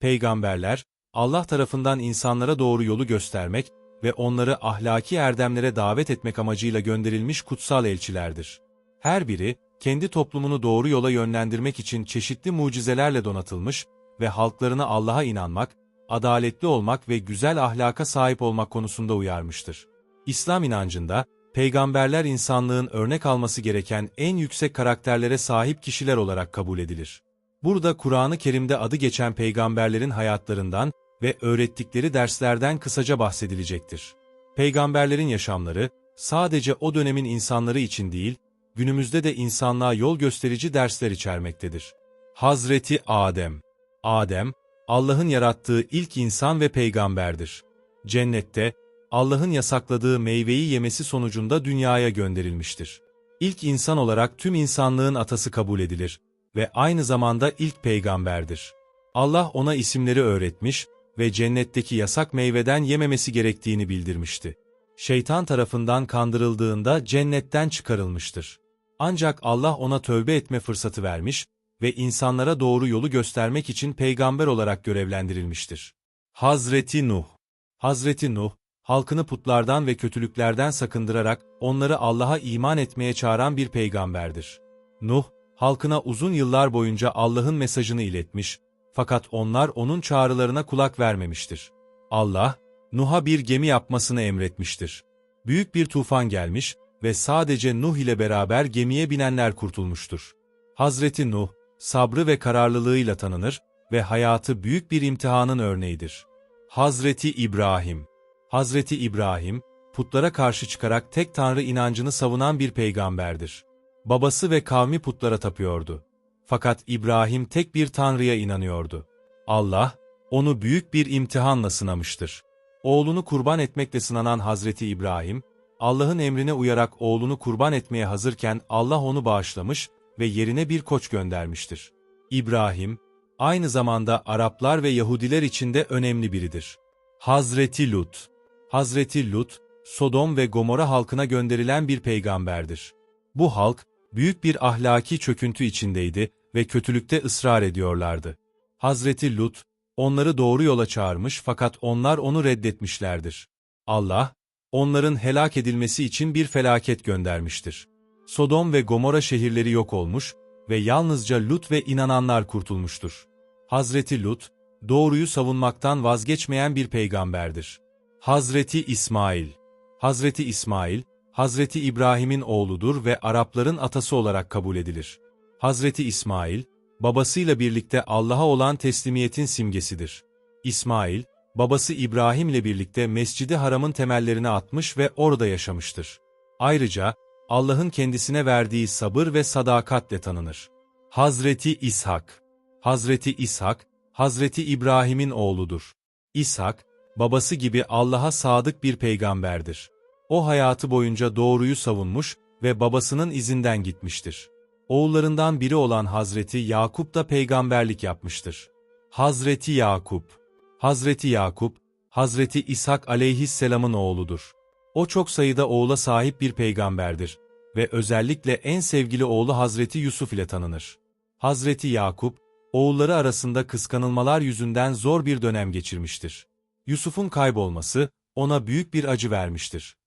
Peygamberler, Allah tarafından insanlara doğru yolu göstermek ve onları ahlaki erdemlere davet etmek amacıyla gönderilmiş kutsal elçilerdir. Her biri, kendi toplumunu doğru yola yönlendirmek için çeşitli mucizelerle donatılmış ve halklarını Allah'a inanmak, adaletli olmak ve güzel ahlaka sahip olmak konusunda uyarmıştır. İslam inancında, peygamberler insanlığın örnek alması gereken en yüksek karakterlere sahip kişiler olarak kabul edilir. Burada Kur'an-ı Kerim'de adı geçen peygamberlerin hayatlarından ve öğrettikleri derslerden kısaca bahsedilecektir. Peygamberlerin yaşamları, sadece o dönemin insanları için değil, günümüzde de insanlığa yol gösterici dersler içermektedir. Hazreti Adem Adem, Allah'ın yarattığı ilk insan ve peygamberdir. Cennette, Allah'ın yasakladığı meyveyi yemesi sonucunda dünyaya gönderilmiştir. İlk insan olarak tüm insanlığın atası kabul edilir ve aynı zamanda ilk peygamberdir. Allah ona isimleri öğretmiş ve cennetteki yasak meyveden yememesi gerektiğini bildirmişti. Şeytan tarafından kandırıldığında cennetten çıkarılmıştır. Ancak Allah ona tövbe etme fırsatı vermiş ve insanlara doğru yolu göstermek için peygamber olarak görevlendirilmiştir. Hazreti Nuh Hazreti Nuh, halkını putlardan ve kötülüklerden sakındırarak onları Allah'a iman etmeye çağıran bir peygamberdir. Nuh, halkına uzun yıllar boyunca Allah'ın mesajını iletmiş, fakat onlar onun çağrılarına kulak vermemiştir. Allah, Nuh'a bir gemi yapmasını emretmiştir. Büyük bir tufan gelmiş ve sadece Nuh ile beraber gemiye binenler kurtulmuştur. Hazreti Nuh, sabrı ve kararlılığıyla tanınır ve hayatı büyük bir imtihanın örneğidir. Hazreti İbrahim Hazreti İbrahim, putlara karşı çıkarak tek tanrı inancını savunan bir peygamberdir. Babası ve kavmi putlara tapıyordu. Fakat İbrahim tek bir tanrıya inanıyordu. Allah, onu büyük bir imtihanla sınamıştır. Oğlunu kurban etmekle sınanan Hazreti İbrahim, Allah'ın emrine uyarak oğlunu kurban etmeye hazırken Allah onu bağışlamış ve yerine bir koç göndermiştir. İbrahim, aynı zamanda Araplar ve Yahudiler için de önemli biridir. Hazreti Lut Hazreti Lut, Sodom ve Gomorra halkına gönderilen bir peygamberdir. Bu halk, büyük bir ahlaki çöküntü içindeydi ve kötülükte ısrar ediyorlardı. Hazreti Lut, onları doğru yola çağırmış fakat onlar onu reddetmişlerdir. Allah, onların helak edilmesi için bir felaket göndermiştir. Sodom ve Gomorra şehirleri yok olmuş ve yalnızca Lut ve inananlar kurtulmuştur. Hazreti Lut, doğruyu savunmaktan vazgeçmeyen bir peygamberdir. Hazreti İsmail Hazreti İsmail, Hazreti İbrahim'in oğludur ve Arapların atası olarak kabul edilir. Hazreti İsmail, babasıyla birlikte Allah'a olan teslimiyetin simgesidir. İsmail, babası İbrahim ile birlikte Mescidi Haram'ın temellerini atmış ve orada yaşamıştır. Ayrıca, Allah'ın kendisine verdiği sabır ve sadakatle tanınır. Hazreti İshak Hazreti İshak, Hazreti İbrahim'in oğludur. İshak, babası gibi Allah'a sadık bir peygamberdir. O hayatı boyunca doğruyu savunmuş ve babasının izinden gitmiştir. Oğullarından biri olan Hazreti Yakup da peygamberlik yapmıştır. Hazreti Yakup Hazreti Yakup, Hazreti İshak aleyhisselamın oğludur. O çok sayıda oğula sahip bir peygamberdir ve özellikle en sevgili oğlu Hazreti Yusuf ile tanınır. Hazreti Yakup, oğulları arasında kıskanılmalar yüzünden zor bir dönem geçirmiştir. Yusuf'un kaybolması, ona büyük bir acı vermiştir.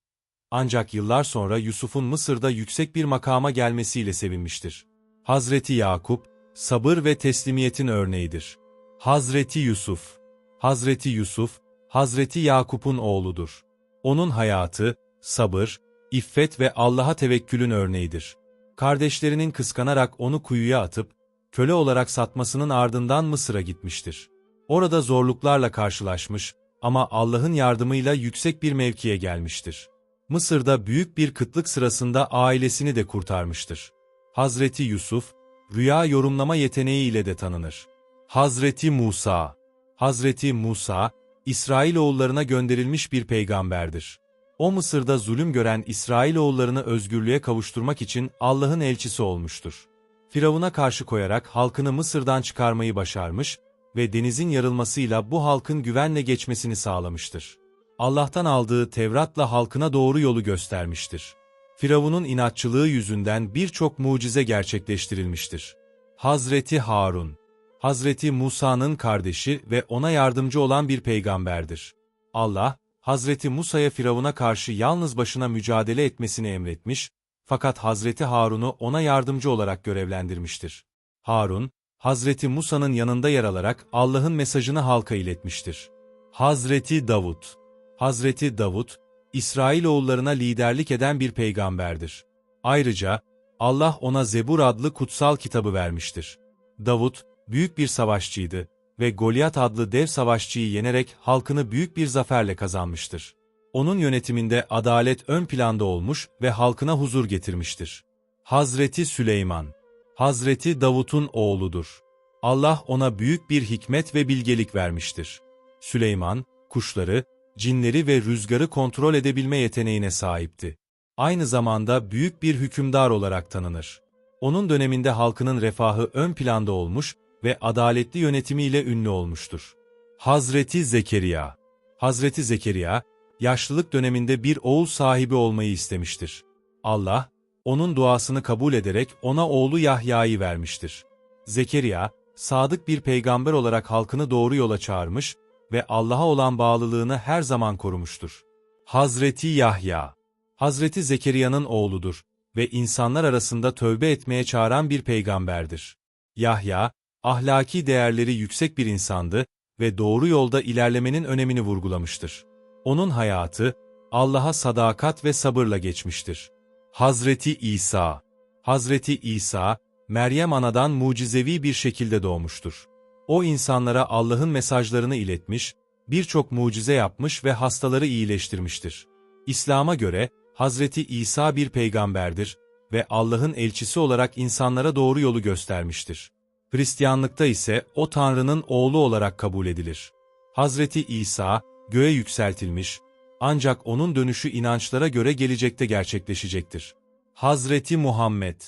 Ancak yıllar sonra Yusuf'un Mısır'da yüksek bir makama gelmesiyle sevinmiştir. Hazreti Yakup, sabır ve teslimiyetin örneğidir. Hazreti Yusuf Hazreti Yusuf, Hazreti Yakup'un oğludur. Onun hayatı, sabır, iffet ve Allah'a tevekkülün örneğidir. Kardeşlerinin kıskanarak onu kuyuya atıp, köle olarak satmasının ardından Mısır'a gitmiştir. Orada zorluklarla karşılaşmış ama Allah'ın yardımıyla yüksek bir mevkiye gelmiştir. Mısır'da büyük bir kıtlık sırasında ailesini de kurtarmıştır. Hazreti Yusuf, rüya yorumlama yeteneği ile de tanınır. Hazreti Musa Hazreti Musa, İsrailoğullarına gönderilmiş bir peygamberdir. O Mısır'da zulüm gören İsrailoğullarını özgürlüğe kavuşturmak için Allah'ın elçisi olmuştur. Firavun'a karşı koyarak halkını Mısır'dan çıkarmayı başarmış ve denizin yarılmasıyla bu halkın güvenle geçmesini sağlamıştır. Allah'tan aldığı Tevrat'la halkına doğru yolu göstermiştir. Firavun'un inatçılığı yüzünden birçok mucize gerçekleştirilmiştir. Hazreti Harun Hazreti Musa'nın kardeşi ve ona yardımcı olan bir peygamberdir. Allah, Hazreti Musa'ya Firavun'a karşı yalnız başına mücadele etmesini emretmiş, fakat Hazreti Harun'u ona yardımcı olarak görevlendirmiştir. Harun, Hazreti Musa'nın yanında yer alarak Allah'ın mesajını halka iletmiştir. Hazreti Davut Hazreti Davut, İsrailoğullarına liderlik eden bir peygamberdir. Ayrıca, Allah ona Zebur adlı kutsal kitabı vermiştir. Davut, büyük bir savaşçıydı ve Goliat adlı dev savaşçıyı yenerek halkını büyük bir zaferle kazanmıştır. Onun yönetiminde adalet ön planda olmuş ve halkına huzur getirmiştir. Hazreti Süleyman Hazreti Davut'un oğludur. Allah ona büyük bir hikmet ve bilgelik vermiştir. Süleyman, kuşları, cinleri ve rüzgarı kontrol edebilme yeteneğine sahipti. Aynı zamanda büyük bir hükümdar olarak tanınır. Onun döneminde halkının refahı ön planda olmuş ve adaletli yönetimiyle ünlü olmuştur. Hazreti Zekeriya Hazreti Zekeriya, yaşlılık döneminde bir oğul sahibi olmayı istemiştir. Allah, onun duasını kabul ederek ona oğlu Yahya'yı vermiştir. Zekeriya, sadık bir peygamber olarak halkını doğru yola çağırmış ve Allah'a olan bağlılığını her zaman korumuştur. Hazreti Yahya Hazreti Zekeriya'nın oğludur ve insanlar arasında tövbe etmeye çağıran bir peygamberdir. Yahya, ahlaki değerleri yüksek bir insandı ve doğru yolda ilerlemenin önemini vurgulamıştır. Onun hayatı, Allah'a sadakat ve sabırla geçmiştir. Hazreti İsa Hazreti İsa, Meryem anadan mucizevi bir şekilde doğmuştur. O insanlara Allah'ın mesajlarını iletmiş, birçok mucize yapmış ve hastaları iyileştirmiştir. İslam'a göre, Hazreti İsa bir peygamberdir ve Allah'ın elçisi olarak insanlara doğru yolu göstermiştir. Hristiyanlıkta ise o Tanrı'nın oğlu olarak kabul edilir. Hazreti İsa, göğe yükseltilmiş, ancak onun dönüşü inançlara göre gelecekte gerçekleşecektir. Hazreti Muhammed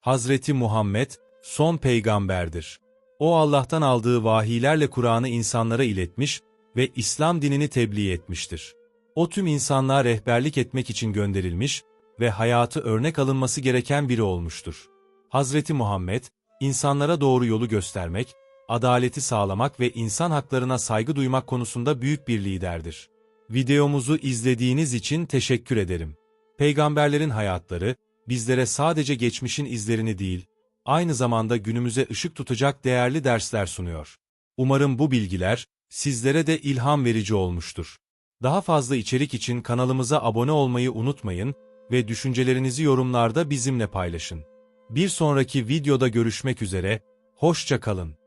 Hazreti Muhammed, son peygamberdir. O Allah'tan aldığı vahiylerle Kur'an'ı insanlara iletmiş ve İslam dinini tebliğ etmiştir. O tüm insanlığa rehberlik etmek için gönderilmiş ve hayatı örnek alınması gereken biri olmuştur. Hazreti Muhammed, insanlara doğru yolu göstermek, adaleti sağlamak ve insan haklarına saygı duymak konusunda büyük bir liderdir. Videomuzu izlediğiniz için teşekkür ederim. Peygamberlerin hayatları, bizlere sadece geçmişin izlerini değil, aynı zamanda günümüze ışık tutacak değerli dersler sunuyor. Umarım bu bilgiler, sizlere de ilham verici olmuştur. Daha fazla içerik için kanalımıza abone olmayı unutmayın ve düşüncelerinizi yorumlarda bizimle paylaşın. Bir sonraki videoda görüşmek üzere, hoşça kalın.